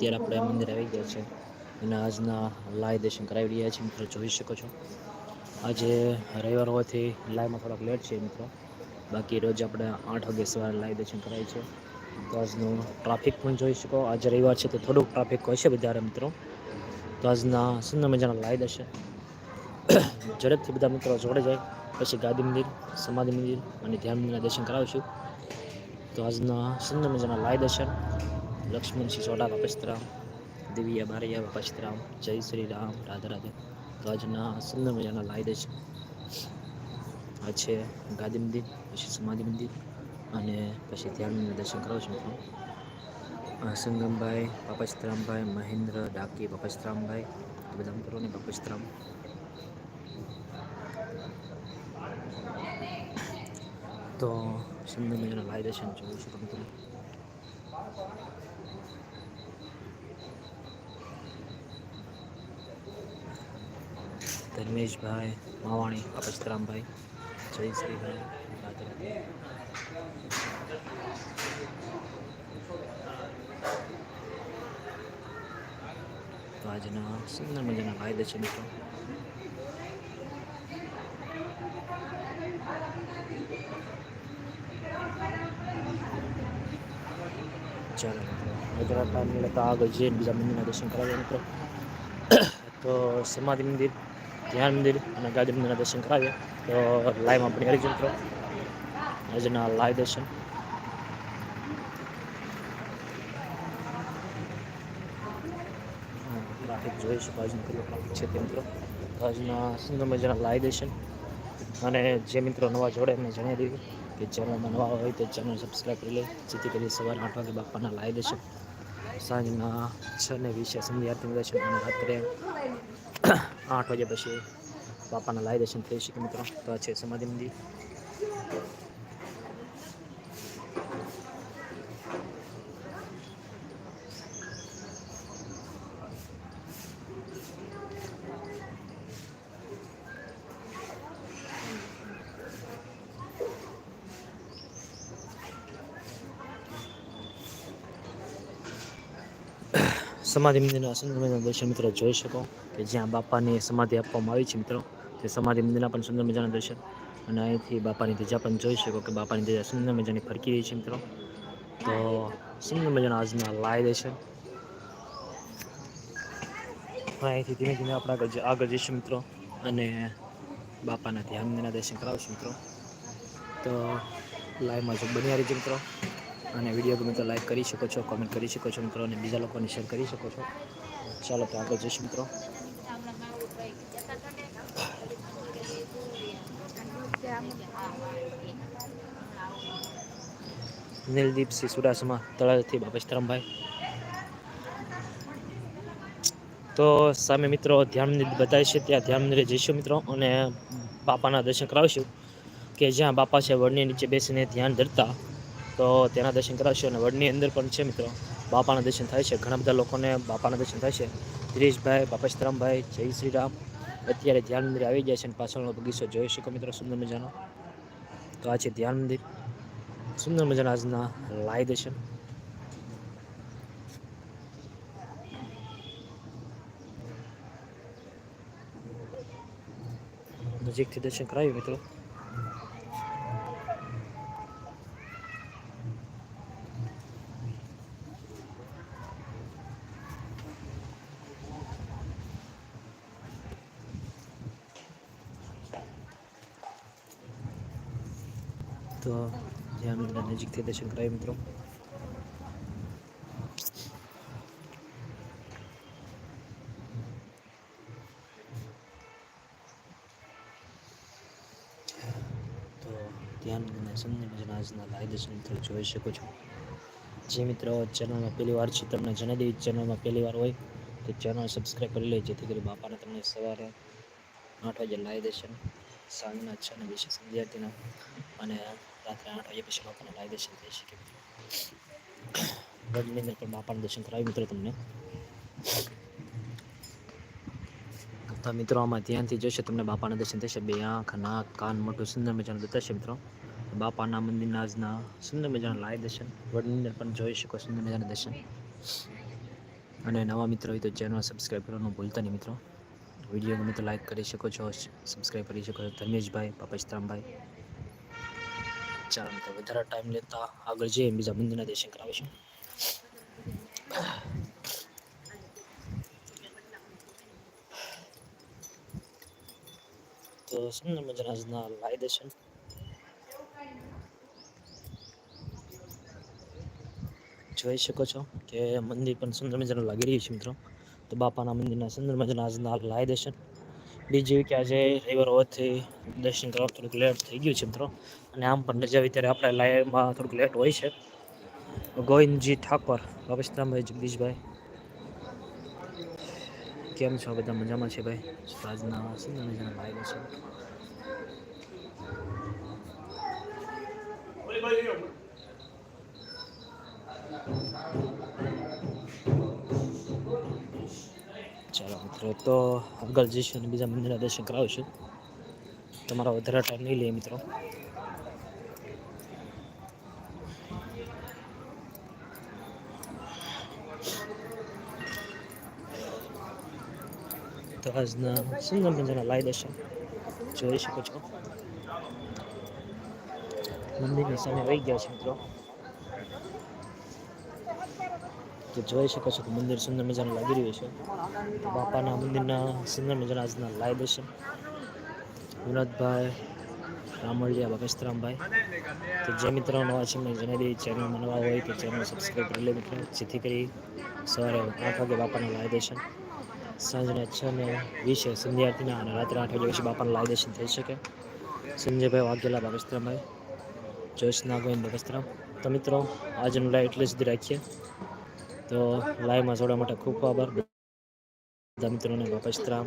અત્યારે આપણે મંદિર આવી ગયા છે અને આજના લાઈવ દર્શન કરાવી રહ્યા છીએ. મિત્રો જોઈ શકો છો. આજે રવિવાર હોવાથી લાઈવમાં થોડાક લેટ છે મિત્રો. બાકી રોજ આપણે આઠ વાગે સવારે લાઈવ દર્શન કરાય છે. તો આજનું ટ્રાફિક પણ જોઈ શકો. આજે રવિવાર છે તો થોડુંક ટ્રાફિક હોય છે વધારે મિત્રો. તો આજના સુંદર મજાના લાઈવ દર્શન. ઝડપથી બધા મિત્રો જોડે જાય. પછી ગાદી મંદિર, સમાધિ મંદિર અને ધ્યાન મંદિરના દર્શન કરાવીશું તો આજના સુંદર મજાના લાય દર્શન. લક્ષ્મણસિંહ સોઢા બાપસ્તરામ દિવ્યા બારૈયા બાપસ્તરામ જય શ્રી રામ, રાધા રાધે. તો સુંદર મજાના લાઈ દે છે આ છે ગાદી મંદિર, પછી સમાધિ મંદિર, અને પછી ધ્યાન દર્શન કરાવું છું મિત્રો. સંગમભાઈ બાપસ્તરામભાઈ મહેન્દ્ર, ડાકી બાપસ્તરામભાઈ બધા મિત્રોને બાપસ્તરામ તો સુંદર મજાના લાઈ દર્શન જોઉં છું મિત્રો. ધર્મેશભાઈ માવાણી, અપસ્તરામભાઈ જય શ્રીભાઈ રાધે. રાધે તો આજના સુંદર મજાના ફાયદા છે મિત્રો. ચાલો મિત્રો ગુજરાત ટાઈમ આગળ જઈને બીજા મંદિરના દર્શન કરાવીએ મિત્રો. તો સમાધિ મંદિર ધ્યાન મંદિર અને ગાંધી મંદિરના દર્શન કરાવીએ. તો લાઈવમાં પણ હરિજન કરો આજના લાઈવ દર્શન. ટ્રાફિક જોઈશું શકો આજનું ટ્રાફિક છે મિત્રો. આજના સુંદર મજાના લાઈવ દર્શન. અને જે મિત્રો નવા જોડે એમને જણાવી દીધું કે ચેનલમાં નવા હોય તો ચેનલ સબસ્ક્રાઈબ કરી લે. જેથી કરી સવારે આઠ વાગે બાપાના લાઈવ દર્શન. સાંજના છ ને વીસે સંધ્યા આરતી દર્શન અને રાત્રે આઠ વાગ્યા પછી બાપાના લાય દર્શન થઈ શકે મિત્રો. તો આ છે સમાધિ મંદિર. સમાધિ મંદિરના સુંદર દર્શન મિત્રો જોઈ શકો કે જ્યાં બાપાની સમાધિ આપવામાં આવી છે મિત્રો, તે સમાધિ મંદિરના પણ સુંદર મજાના દર્શન. અને અહીંથી બાપાની ધજા પણ જોઈ શકો કે બાપાની ધજા સુંદર મજાની ફરકી રહી છે મિત્રો. તો સુંદર મજાના આજના લાય છે. અહીંથી ધીમે ધીમે આપણે આગળ આગળ જઈશું મિત્રો. અને બાપાના ધ્યાન દર્શન કરાવશું મિત્રો. તો લાઈવમાં જો બની રહીજો મિત્રો. અને વીડિયો ગમે તો લાઈક કરી શકો છો કોમેન્ટ કરી શકો છો મિત્રો, અને બીજા લોકોને શેર કરી શકો છો. ચાલો તો આગળ જઈશું મિત્રો. નીલદીપસિંહ સુરાસમાં તળાવથી બાપેશ્વરમભાઈ તો સામે મિત્રો ધ્યાન મંદિર છે, ત્યાં ધ્યાન મંદિરે જઈશું મિત્રો, અને બાપાના દર્શન કરાવીશું, કે જ્યાં બાપા છે વડની નીચે બેસીને ધ્યાન ધરતા તો તેના દર્શન કરાવશે અને વડની અંદર પણ છે મિત્રો. બાપાના દર્શન થાય છે. ઘણા બધા લોકોને બાપાના દર્શન થાય છે. ધીરેશભાઈ બાપેશ્વરમભાઈ જય શ્રી રામ અત્યારે ધ્યાન મંદિર આવી ગયા છે અને પાછળનો બગીચો જોઈ શકો મિત્રો સુંદર મજાનો. તો આ છે ધ્યાન મંદિર. સુંદર મજાના આજના લાય દર્શન. નજીકથી દર્શન કરાવ્યું મિત્રો. તો ધ્યાન નજીક નજીકથી દર્શન કરાય મિત્રો. તો ધ્યાન સમય મજાના આજના લાઈવ દર્શન મિત્રો, જોઈ શકો છો. જે મિત્રો, ચેનલમાં પહેલી વાર છે, તમને જણાવી દેવી ચેનલમાં પહેલી વાર હોય, તો ચેનલ સબસ્ક્રાઈબ કરી લે જેથી કરી બાપાને તમને સવારે આઠ વાગે લાઈવ દેશે સાંજના છ ને વીસે સંધ્યાર્થીના અને રાત્રે દર્શન થઈ શકે ગઢની અંદર પણ બાપાના દર્શન કરાવી મિત્રો તમને. તો મિત્રો, આમાં ધ્યાનથી જોશે, તમને બાપાના દર્શન થશે. બે આંખ, નાક, કાન મોટું સુંદર મજાનું બતાવશે મિત્રો. બાપાના મંદિરના આજના સુંદર મજાના લાય દર્શન. વડની અંદર પણ જોઈ શકો સુંદર મજાના દર્શન. અને નવા મિત્રો હોય તો ચેનલ સબસ્ક્રાઈબ કરવાનું ભૂલતા નહીં મિત્રો. વીડિયો ગમે તો લાઈક કરી શકો છો સબસ્ક્રાઈબ કરી શકો છો. ધર્મેશભાઈ પાપસ્તરામભાઈ ચાલો મિત્રો વધારે ટાઈમ લેતા આગળ જઈએ બીજા મંદિરના દર્શન કરાવીશું. તો સુંદર મજાના આજના લાઈ દર્શન? જોઈ શકો છો કે મંદિર પણ સુંદર મજાનું લાગી રહ્યું છે મિત્રો. તો બાપાના મંદિરના સુંદર મજાના આજના લાઈ દર્શન. બીજું કે આજે રવિવાર હોવાથી દર્શન કરવા થોડુંક લેટ થઈ ગયું છે મિત્રો. અને આમ પણ રજા ત્યારે આપણે લાઈવમાં થોડુંક લેટ હોય છે. ગોવિંદજી ઠાકોર બાબસ્તરામભાઈ જગદીશભાઈ કેમ છો? બધા મજામાં છે ભાઈ? આજના સુંદર મજાના ભાઈ દર્શન મિત્રો તો આગળ જઈશું અને બીજા મંદિરના દર્શન કરાવીશું તમારો વધારે ટાઈમ નહીં લે મિત્રો. તો આજના સુંદર મંદિરના લાઈ દર્શન જોઈ શકો છો. મંદિરની સામે વહી ગયા છે મિત્રો. તો જોઈ શકો છો કે મંદિર સુંદર મજાનું લાગી રહ્યું છે. બાપાના મંદિરના સુંદર મજાના આજના લાઈ દર્શન વિનોદભાઈ રામળિયા બાપેસ્તરામભાઈ તો જે મિત્રો નવા છે મેં જણાવી દઈએ ચેનલમાં નવા હોય તો ચેનલ સબસ્ક્રાઈબ કરી લે મિત્રો. જેથી કરી સવારે આઠ વાગે બાપાના લાઈ દર્શન સાંજના છ ને વીસે સંધ્યાર્થીના અને રાત્રે આઠ વાગ્યા પછી બાપાનું લાઈ દર્શન થઈ શકે. સંજયભાઈ વાઘેલા બાપેસ્તરામભાઈ જોશના નાગોઈન બાપેસ્તરામ તો મિત્રો, આજનું લાઈવ એટલે સુધી રાખીએ. તો લાઈવમાં જોડવા માટે ખૂબ આભાર. બધા મિત્રોને બાપેસ્તરામ